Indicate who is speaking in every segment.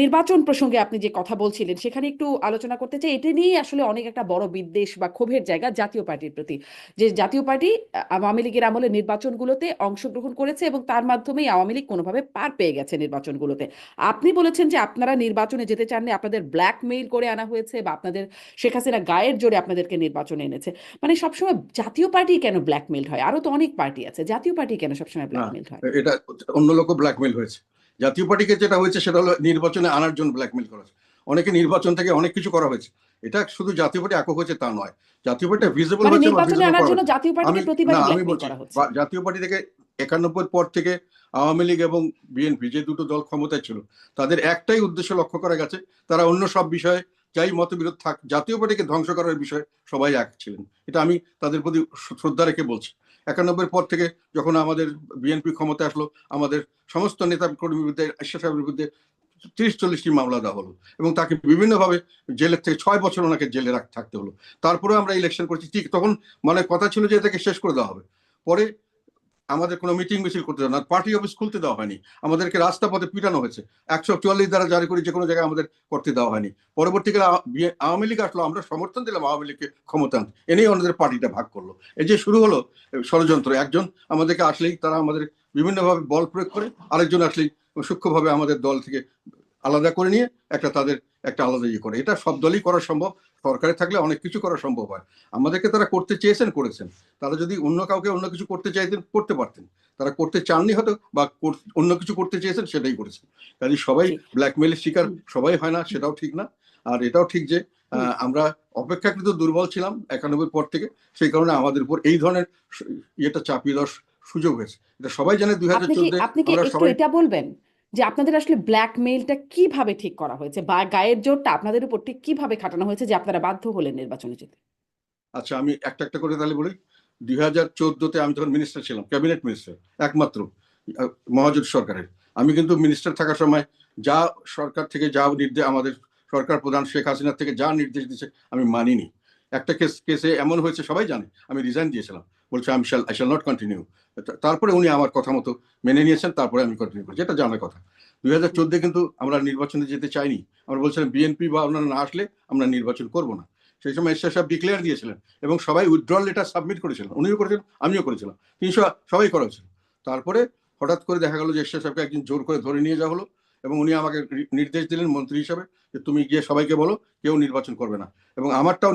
Speaker 1: নির্বাচন প্রসঙ্গে আপনি যে কথা বলছিলেন সেখানে একটু আলোচনা করতে চাই। এটা নিয়েই আসলে অনেক একটা বড় বিদ্বেষ বা ক্ষোভের জায়গা জাতীয় পার্টির প্রতি। যে জাতীয় পার্টি আওয়ামী লীগের আমলে নির্বাচনগুলোতে অংশগ্রহণ করেছে এবং তার মাধ্যমেই আওয়ামী লীগ কোনোভাবে পার পেয়ে গেছে নির্বাচনগুলোতে। আপনি বলেছেন যে আপনারা নির্বাচনে যেতে চাননি আপনাদের ব্ল্যাকমেইল করে আনা হয়েছে বা আপনাদের শেখ হাসিনা গায়ের জোরে আপনাদেরকে নির্বাচনে এনেছে। মানে সবসময় জাতীয় পার্টি কেন ব্ল্যাকমেইল হয়? আরও তো অনেক পার্টি আছে। জাতীয় পার্টি কেন সবসময় ব্ল্যাকমেইল হয়?
Speaker 2: এটা অন্য লোক ব্ল্যাকমেল হয়েছে। জাতীয় পার্টিকে যেটা হয়েছে সেটা হলো নির্বাচনে আনার জন্য ব্ল্যাকমেল করা হয়েছে। অনেকে নির্বাচন থেকে অনেক কিছু করা হয়েছে। এটা শুধু জাতীয় পার্টি একক হয়েছে তা নয়। জাতীয় পার্টি ভিজিবল
Speaker 1: মানে
Speaker 2: আমি বলছি
Speaker 1: হচ্ছে।
Speaker 2: জাতীয় পার্টি থেকে একানব্বই পর থেকে আওয়ামী লীগ এবং বিএনপি যে দুটো দল ক্ষমতায় ছিল তাদের একটাই উদ্দেশ্য লক্ষ্য করা গেছে। তারা অন্য সব বিষয়ে যাই মতবিরোধ থাক জাতীয় পার্টিকে ধ্বংস করার বিষয়ে সবাই এক ছিলেন। এটা আমি তাদের প্রতি শ্রদ্ধা রেখে বলছি। একানব্বই পর থেকে যখন আমাদের বিএনপি ক্ষমতা আসলো, আমাদের সমস্ত নেতা কর্মীর বিরুদ্ধে আশা সাহেবের বিরুদ্ধে তিরিশ, চল্লিশটি মামলা দেওয়া হলো এবং তাকে বিভিন্নভাবে জেলের থেকে ছয় বছর ওনাকে জেলে থাকতে হলো। তারপরে আমরা ইলেকশন করছি। ঠিক তখন মানে কথা ছিল যে এটাকে শেষ করে দেওয়া হবে। পরে আমাদের কোনো মিটিং মিছিল করতে দেওয়া না। পার্টি অফিস খুলতে দেওয়া হয়নি। আমাদেরকে রাস্তা পথে পিটানো হয়েছে। একশো চুয়াল্লিশ দ্বারা জারি করে যে কোনো জায়গায় আমাদের করতে দেওয়া হয়নি। পরবর্তীকালে আওয়ামী লীগ আসলো, আমরা সমর্থন দিলাম আওয়ামী লীগকে ক্ষমতা এনেই আমাদের পার্টিটা ভাগ করল। এই যে শুরু হলো ষড়যন্ত্র। একজন আমাদেরকে আসলেই তারা আমাদের বিভিন্নভাবে বল প্রয়োগ করে, আরেকজন আসলেই সূক্ষ্মভাবে আমাদের দল থেকে আলাদা করে নিয়ে একটা তাদের একটা আলাদা ইয়ে করে। এটা সব দলই করা সম্ভব। সরকারে থাকলে অনেক কিছু করা সম্ভব হয়। আমাদেরকে তারা করতে চেয়েছেন করেছেন। তারা যদি অন্য কাউকে অন্য কিছু করতে চাইতেন করতে পারতেন। তারা করতে চাননি হয়তো বা অন্য কিছু করতে চেয়েছেন সেটাই করেছেন। কাজে সবাই ব্ল্যাকমেলের শিকার সবাই হয় না সেটাও ঠিক না। আর এটাও ঠিক যে আহ, আমরা অপেক্ষাকৃত দুর্বল ছিলাম একানব্বই পর থেকে। সেই কারণে আমাদের উপর এই ধরনের ইয়েটা চাপিয়ে দেওয়ার সুযোগ হয়েছে। এটা সবাই জানে দুই হাজার
Speaker 1: কি আপনি কি একটু এটা বলবেন? যে আপনাদের আসলে ব্ল্যাকমেইলটা কীভাবে ঠিক করা হয়েছে বা গায়ের জোরটা আপনাদের উপর ঠিক কীভাবে খাটানো হয়েছে যে আপনারা বাধ্য হলেন নির্বাচনে যেতে?
Speaker 2: আচ্ছা আমি একটা একটা করে তাহলে বলি। দুই হাজার চোদ্দতে আমি তখন মিনিস্টার ছিলাম ক্যাবিনেট মিনিস্টার একমাত্র মহাজোট সরকারের। আমি কিন্তু মিনিস্টার থাকার সময় যা সরকার থেকে যা নির্দেশ আমাদের সরকার প্রধান শেখ হাসিনা থেকে যা নির্দেশ দিয়েছে আমি মানিনি। একটা কেস কেসে এমন হয়েছে, সবাই জানে। আমি রিজাইন দিয়েছিলাম। বলছে আমি শাল আই শ্যাল নট কন্টিনিউ তারপরে উনি আমার কথা মতো মেনে নিয়েছেন, তারপরে আমি কন্টিনিউ করছি এটা জানার কথা। দুই হাজার চোদ্দে কিন্তু আমরা নির্বাচনে যেতে চাইনি। আমরা বলছিলাম বিএনপি বা ওনারা না আসলে আমরা নির্বাচন করব না। সেই সময় এরশাদ সাহেব ডিক্লেয়ার দিয়েছিলেন এবং সবাই উইথড্রল লেটার সাবমিট করেছিলেন। উনিও করেছিলেন, আমিও করেছিলাম। তিনশো সবাই করা হয়েছিল। তারপরে হঠাৎ করে দেখা গেল যে এরশাদ সাহেবকে একদিন জোর করে ধরে নিয়ে যাওয়া হলো এবং উনি আমাকে নির্দেশ দিলেন মন্ত্রী হিসাবে যে, তুমি গিয়ে সবাইকে বলো, কেউ নির্বাচন করবে না। এবং আমারটাও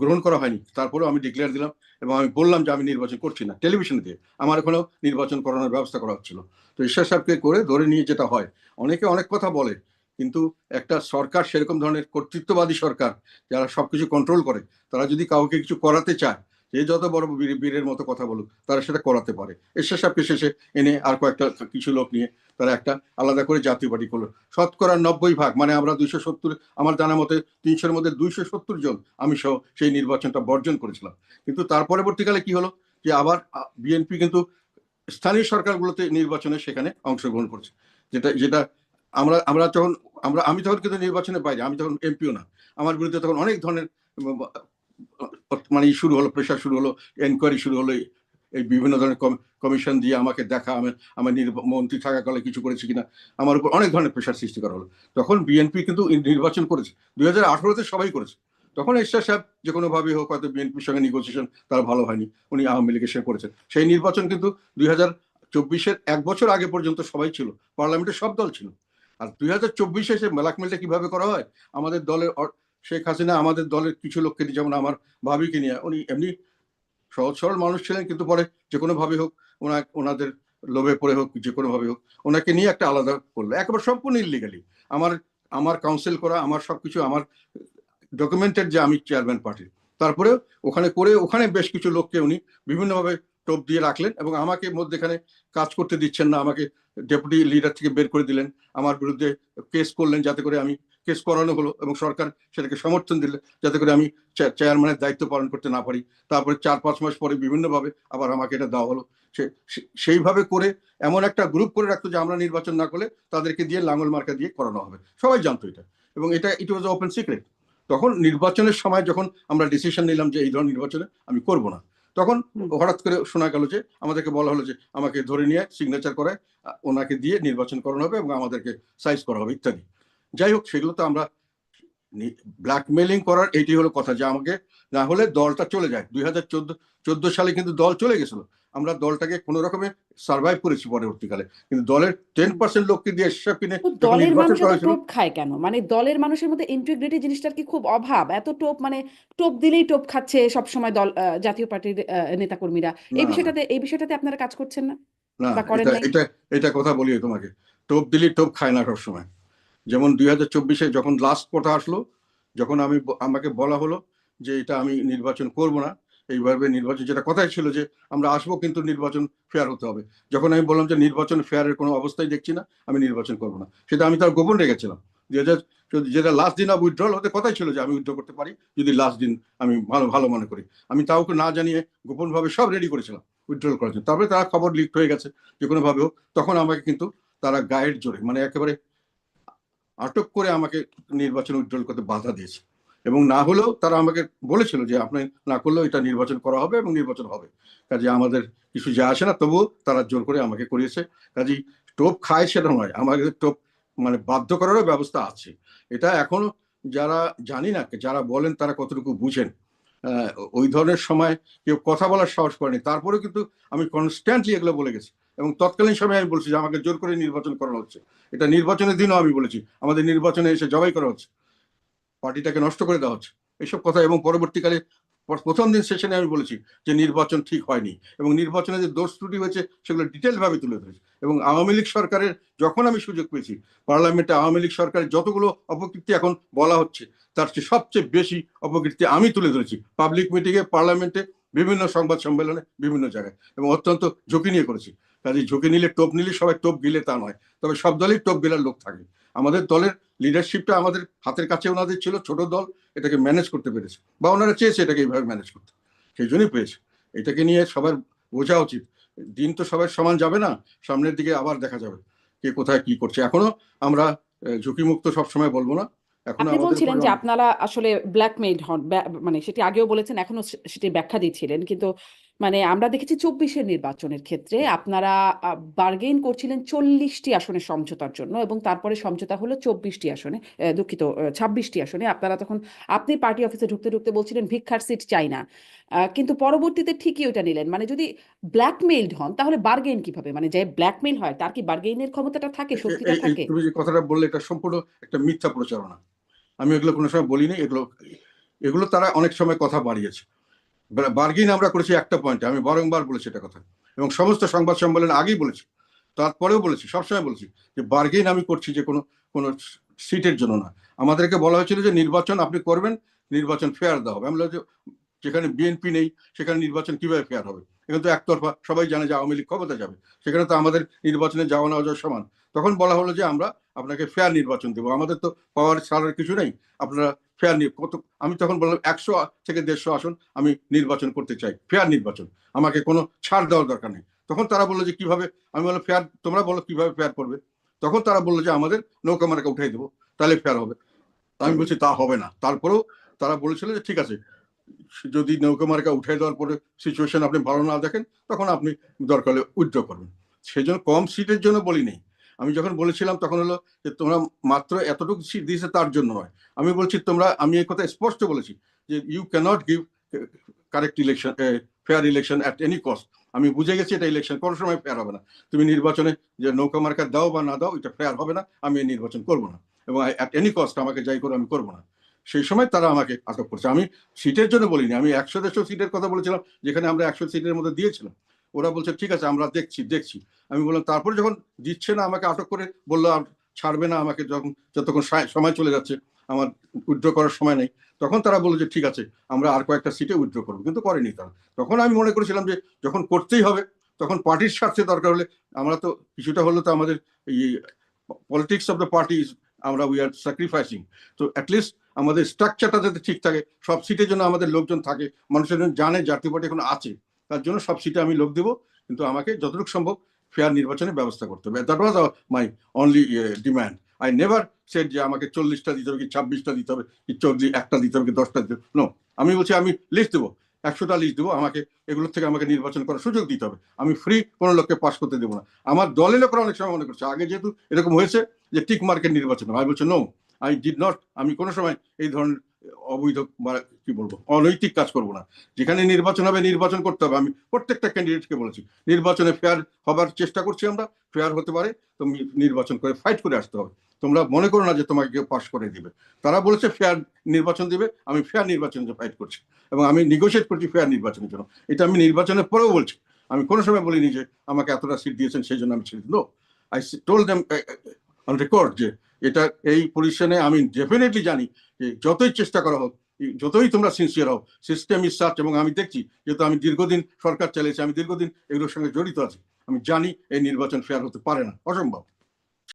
Speaker 2: গ্রহণ করা হয়নি। তারপরেও আমি ডিক্লেয়ার দিলাম এবং আমি বললাম যে আমি নির্বাচন করছি না। টেলিভিশন দিয়ে। আমার এখনও নির্বাচন করানোর ব্যবস্থা করা হচ্ছিল। তো ঈশ্বর সাহেবকে করে ধরে নিয়ে যেটা হয়, অনেকে অনেক কথা বলে, কিন্তু একটা সরকার সেরকম ধরনের কর্তৃত্ববাদী সরকার, যারা সবকিছু কন্ট্রোল করে, তারা যদি কাউকে কিছু করাতে চায় যে যত বড় বীরের মতো কথা বলুক, তারা সেটা করাতে পারে। ঈশ্বর সাহেবকে শেষে এনে আর কয়েকটা কিছু লোক নিয়ে তারা একটা আলাদা করে জাতীয় পার্টি করল। শতকরা নব্বই ভাগ মানে আমরা দুইশো সত্তর, আমার জানা মতে তিনশোর মধ্যে দুইশো সত্তর জন আমি সহ সেই নির্বাচনটা বর্জন করেছিলাম। কিন্তু তার পরবর্তীকালে কি হলো? যে আবার বিএনপি কিন্তু স্থানীয় সরকারগুলোতে নির্বাচনে সেখানে অংশগ্রহণ করছে। যেটা যেটা আমরা আমরা যখন, আমরা, আমি তখন কিন্তু নির্বাচনে বাইরে আমি তখন এমপিও না। আমার বিরুদ্ধে তখন অনেক ধরনের মানে শুরু হলো প্রেশার শুরু হলো এনকোয়ারি শুরু হলো, এই- বিভিন্ন ধরনের কমিশন দিয়ে আমাকে দেখা, আমি আমার মন্ত্রী থাকাকালে কিছু করেছি কিনা, আমার উপর অনেক ধরনের প্রেশার সৃষ্টি করা হলো। তখন বিএনপি কিন্তু নির্বাচন করেছে। দুই হাজার আঠারোতে সবাই করেছে। তখন এরশাদ সাহেব যে কোনোভাবে হোক হয়তো বিএনপির সঙ্গে নেগোসিয়েশন তার ভালো হয়নি, উনি আওয়ামী লীগের সঙ্গে করেছেন। সেই নির্বাচন কিন্তু দুই হাজার চব্বিশের এক বছর আগে পর্যন্ত সবাই ছিল, পার্লামেন্টের সব দল ছিল। আর দুই হাজার চব্বিশে সে ব্ল্যাকমেলটা কীভাবে করা হয়? আমাদের দলের শেখ হাসিনা আমাদের দলের কিছু লোককে নিয়ে, যেমন আমার ভাবিকে নিয়ে উনি এমনি সহজ সরল মানুষ ছিলেন কিন্তু পরে যে কোনো ভাবে হোক ওনা ওনাদের লোভে পড়ে হোক যে কোনো ভাবে হোক ওনাকে নিয়ে একটা আলাদা করল। একবার সম্পূর্ণ ইলিগালি আমার আমার কাউন্সিল করা আমার সবকিছু আমার ডকুমেন্টেড যে আমি চেয়ারম্যান পার্টির তারপরে ওখানে করে ওখানে বেশ কিছু লোককে উনি বিভিন্নভাবে টোপ দিয়ে রাখলেন এবং আমাকে মধ্যেখানে কাজ করতে দিচ্ছেন না আমাকে ডেপুটি লিডার থেকে বের করে দিলেন। আমার বিরুদ্ধে কেস করলেন যাতে করে আমি কেস করানো হলো এবং সরকার সেটাকে সমর্থন দিলে যাতে করে আমি চেয়ারম্যানের দায়িত্ব পালন করতে না পারি। তারপরে চার পাঁচ মাস পরে বিভিন্নভাবে আবার আমাকে এটা দেওয়া হলো। সে- সে- সেইভাবে করে এমন একটা গ্রুপ করে রাখতো যে আমরা নির্বাচন না করলে তাদেরকে দিয়ে লাঙ্গল মার্কা দিয়ে করানো হবে। সবাই জানতো এটা। এবং এটা ইট ওয়াজ ওপেন সিক্রেট তখন নির্বাচনের সময় যখন আমরা ডিসিশন নিলাম যে এই ধরনের নির্বাচনে আমি করব না তখন হঠাৎ করে শোনা গেল যে আমাদেরকে বলা হলো যে আমাকে ধরে নিয়ে সিগনেচার করে আহ, ওনাকে দিয়ে নির্বাচন করানো হবে এবং আমাদেরকে সাইজ করা হবে ইত্যাদি। যাই হোক সেগুলো তো আমরা ব্ল্যাকমেলিং করার এটি হলো কথা যে আমাকে না হলে দলটা চলে যায়। দুই হাজার চোদ্দ চোদ্দ সালে কিন্তু দল চলে গেছিল। আমরা দলটাকে কোনো রকমে সার্ভাইভ করেছি পরবর্তীকালে। কিন্তু দলের টেন পার্সেন্ট লোককে দিয়ে এসব কিনে
Speaker 1: দলের মানুষ টোপ খায় কেন? মানে দলের মানুষের মধ্যে ইন্টিগ্রিটি জিনিসটার কি খুব অভাব? এত টোপ মানে টোপ দিলেই টোপ খাচ্ছে সব সময় দল জাতীয় পার্টির নেতাকর্মীরা। এই বিষয়টাতে এই বিষয়টাতে আপনারা কাজ করছেন না?
Speaker 2: না এটা এটা কথা বলি তোমাকে। টোপ দিলেই টোপ খায় না সবসময়। যেমন দুই হাজার চব্বিশে যখন লাস্ট কথা আসলো, যখন আমি আমাকে বলা হলো যে এটা আমি নির্বাচন করব না, এইভাবে নির্বাচন, যেটা কথাই ছিল যে আমরা আসব কিন্তু নির্বাচন ফেয়ার হতে হবে। যখন আমি বললাম যে নির্বাচন ফেয়ারের কোনো অবস্থায় দেখছি না, আমি নির্বাচন করব না। সেটা আমি তার গোপন রেখেছিলাম। দুই হাজার যেটা লাস্ট দিন উইথড্রল হতে কথাই ছিল যে আমি উইথড্র করতে পারি, যদি লাস্ট দিন আমি ভালো ভালো মনে করি। আমি কাউকে না জানিয়ে গোপনভাবে সব রেডি করেছিলাম উইথড্রল করার জন্য। তারপরে তারা খবর লিক হয়ে গেছে যে কোনোভাবে হোক, তখন আমাকে কিন্তু তারা গাইড জোরে মানে একেবারে আটক করে আমাকে নির্বাচন উজ্জ্বল করতে বাধা দিয়েছে। এবং না হলেও তারা আমাকে বলেছিল যে আপনি না করলেও এটা নির্বাচন করা হবে এবং নির্বাচন হবে। কাজে আমাদের কিছু যা আসে না, তবুও তারা জোর করে আমাকে করিয়েছে। কাজেই টোপ খায় সেটা নয়, আমাকে টোপ মানে বাধ্য করারও ব্যবস্থা আছে। এটা এখনও যারা জানি না, যারা বলেন তারা কতটুকু বুঝেন। ওই ধরনের সময় কেউ কথা বলার সাহস করেনি। তারপরেও কিন্তু আমি কনস্ট্যান্টলি এগুলো বলে গেছি। এবং তৎকালীন সময় আমি বলছি যে আমাকে জোর করে নির্বাচন করানো হচ্ছে। এটা নির্বাচনের দিনও আমি বলেছি। আমাদের নির্বাচনে এসে জবাই করা হচ্ছে। পার্টিটাকে নষ্ট করে দেওয়া হচ্ছে। এইসব কথা এবং পরবর্তীকালে প্রথম দিন সেশনে আমি বলেছি যে নির্বাচন ঠিক হয়নি এবং নির্বাচনে যে দোষ ত্রুটি হয়েছে সেগুলো ডিটেল ভাবে তুলে ধরেছি। এবং আওয়ামী লীগ সরকারের যখন আমি সুযোগ পেয়েছি, পার্লামেন্টে আওয়ামী লীগ সরকারের যতগুলো অপকীর্তি এখন বলা হচ্ছে, তার চেয়ে সবচেয়ে বেশি অপকীর্তি আমি তুলে ধরেছি। পাবলিক মিটিংয়ে, পার্লামেন্টে, বিভিন্ন সংবাদ সম্মেলনে, বিভিন্ন জায়গায়। এবং অত্যন্ত ঝুঁকি নিয়ে করেছি। কাজে ঝুঁকি নিলে টোপ নিলে সবাই টোপ গিলে তা নয়। তবে সব দলেই টোপ গিলার লোক থাকে। আমাদের দলের লিডারশিপটা আমাদের হাতের কাছে ওনাদের ছিল ছোট দল এটাকে ম্যানেজ করতে পেরেছে। বা ওনারা চেয়েছে এটাকে এইভাবে ম্যানেজ করতে। সেই জন্যই পেয়েছে। এটাকে নিয়ে সবার বোঝা উচিত। দিন তো সবাই সমান যাবে না সামনের দিকে আবার দেখা যাবে কে কোথায় কি করছে। এখনও আমরা ঝুঁকিমুক্ত সবসময় বলব না। এখনও
Speaker 1: আপনি বলছিলেন যে আপনারা আসলে ব্ল্যাকমেইড হন মানে সেটি আগেও বলেছেন এখনও সেটি ব্যাখ্যা দিচ্ছিলেন। কিন্তু মানে আমরা দেখেছি চব্বিশের নির্বাচনের ক্ষেত্রে আপনারা বার্গেইন করছিলেন চল্লিশটি আসনে সমঝোতার জন্য এবং তারপরে সমঝোতা হলো চব্বিশটি আসনে দুঃখিত ছাব্বিশটি আসনে। আপনারা তখন আপনি পার্টি অফিসে ঢুকতে ঢুকতে বলছিলেন ভিক্ষার সিট চাই না। কিন্তু পরবর্তীতে ঠিকই ওটা নিলেন। মানে যদি ব্ল্যাকমেইলড হন তাহলে বার্গেইন কীভাবে? মানে যে ব্ল্যাকমেইল হয় তার কি বার্গেইনের ক্ষমতাটা থাকে শক্তিটা থাকে?
Speaker 2: তুমি যে কথাটা বললে এটা সম্পূর্ণ একটা মিথ্যা প্রচারণা। আমি এগুলো কোনো সময় বলিনি এগুলো এগুলো তারা অনেক সময় কথা বাড়িয়েছে। বার্গিন আমরা করেছি একটা পয়েন্টে আমি বারংবার বলেছি এটা কথা। এবং সমস্ত সংবাদ সম্মেলনে আগেই বলেছি। তারপরেও বলেছি, সবসময় বলেছি যে বার্গেন আমি করছি যে কোনো কোনো সিটের জন্য না। আমাদেরকে বলা হয়েছিল যে নির্বাচন আপনি করবেন, নির্বাচন ফেয়ার দেওয়া হবে। আমি যে যেখানে বিএনপি নেই, সেখানে নির্বাচন কীভাবে ফেয়ার হবে? এখানে তো একতরফা, সবাই জানে যে আওয়ামী লীগ ক্ষমতা যাবে। সেখানে তো আমাদের নির্বাচনে যাওয়া না যাওয়া সমান। তখন বলা হলো যে আমরা আপনাকে ফেয়ার নির্বাচন দেবো। আমাদের তো পাওয়ার ছাড়ার কিছু নেই। আপনারা ফেয়ার কত, আমি তখন বললাম একশো থেকে দেড়শো আসন আমি নির্বাচন করতে চাই। ফেয়ার নির্বাচন। আমাকে কোনো ছাড় দেওয়ার দরকার নেই। তখন তারা বলল যে কীভাবে? আমি বললাম ফেয়ার তোমরা বলো কীভাবে ফেয়ার করবে? তখন তারা বলল যে আমাদের নৌকা মার্কা উঠাই দেবো, তাহলে ফেয়ার হবে। আমি বলছি, তা হবে না। তারপরেও তারা বলেছিল যে, ঠিক আছে, যদি নৌকা মার্কা উঠাই দেওয়ার পরে সিচুয়েশন আপনি ভালো না দেখেন, তখন আপনি দরকার হলে উইথড্র করবেন। সেই জন্য কম সিটের জন্য বলি নেই আমি যখন বলেছিলাম তখন হলো যে তোমরা মাত্র এতটুকু সিট দিয়েছে তার জন্য নয়। আমি বলছি তোমরা, আমি এই কথা স্পষ্ট বলেছি যে you cannot give correct election fair election at any cost আমি বুঝে গেছি এটা ইলেকশন কোনো সময় ফেয়ার হবে না। তুমি নির্বাচনে যে নৌকা মার্কা দাও বা না দাও, এটা ফেয়ার হবে না। আমি এই নির্বাচন করব না। এবং অ্যাট এনি কস্ট আমাকে যাই করে আমি করব না। সেই সময় তারা আমাকে আটক করছে। আমি সিটের জন্য বলিনি। আমি একশো দেড়শো সিটের কথা বলেছিলাম, যেখানে আমরা একশো সিটের মধ্যে দিয়েছিলাম। ওরা বলছে, ঠিক আছে, আমরা দেখছি দেখছি। আমি বললাম, তারপরে যখন দিচ্ছে না আমাকে আটক করে, বলল, আর ছাড়বে না আমাকে যখন যতক্ষণ সময় চলে যাচ্ছে, আমার উইথড্র করার সময় নেই। তখন তারা বলল যে, ঠিক আছে, আমরা আর কয়েকটা সিটে উইথড্র করব। কিন্তু করেনি তারা। তখন আমি মনে করেছিলাম যে, যখন করতেই হবে, তখন পার্টির স্বার্থে দরকার হলে আমরা তো, কিছুটা হলো তো আমাদের এই পলিটিক্স অফ দ্য পার্টি আমরা উই আর স্যাক্রিফাইসিং। তো অ্যাটলিস্ট আমাদের স্ট্রাকচারটা যাতে ঠিক থাকে, সব সিটের জন্য আমাদের লোকজন থাকে, মানুষের জন্য জানে, জাতীয় পার্টি এখন আছে। তার জন্য সব সিটে আমি লোক দেবো। কিন্তু আমাকে যতটুকু সম্ভব ফেয়ার নির্বাচনের ব্যবস্থা করতে হবে। That was my only demand I never said যে আমাকে চল্লিশটা দিতে হবে, কি ছাব্বিশটা দিতে হবে, কি চল্লিশ, একটা দিতে হবে, কি দশটা দিতে হবে। নো আমি বলছি আমি লিস্ট দেবো। একশোটা লিস্ট দেবো। আমাকে এগুলোর থেকে আমাকে নির্বাচন করার সুযোগ দিতে হবে। আমি ফ্রি কোনো লোককে পাস করতে দেবো না। আমার দলের লোকরা অনেক সময় মনে করছে, আগে যেহেতু এরকম হয়েছে যে টিক মার্কেট নির্বাচন আমি বলছি নো আই ডিড নট আমি কোনো সময় এই ধরনের অবৈধ কি বলব, অনৈতিক কাজ করব না। যেখানে নির্বাচন হবে, নির্বাচন করতে হবে। আমি প্রত্যেকটা ক্যান্ডিডেটকে বলেছি, নির্বাচনে ফেয়ার হবার চেষ্টা করছি আমরা ফেয়ার হতে পারে তুমি নির্বাচন করে ফাইট করে আসতে হবে। তোমরা মনে করো না যে তোমাকে কেউ পাস করে দিবে। তারা বলেছে ফেয়ার নির্বাচন দিবে, আমি ফেয়ার নির্বাচনের জন্য ফাইট করছি। এবং আমি নেগোসিয়েট করছি ফেয়ার নির্বাচনের জন্য। এটা আমি নির্বাচনের পরেও বলছি। আমি কোনো সময় বলিনি যে আমাকে এতটা সিট দিয়েছেন, সেই জন্য আমি ছেড়ে no I told them on record যে এটা এই পজিশনে আমি ডেফিনেটলি জানি যে যতই চেষ্টা করা হোক, যতই তোমরা সিনসিয়ার হোক সিস্টেম ইজ সার্চ এবং আমি দেখছি যেহেতু আমি দীর্ঘদিন সরকার চালিয়েছি, আমি দীর্ঘদিন এগুলোর সঙ্গে জড়িত আছি, আমি জানি এই নির্বাচন ফেয়ার হতে পারে না, অসম্ভব।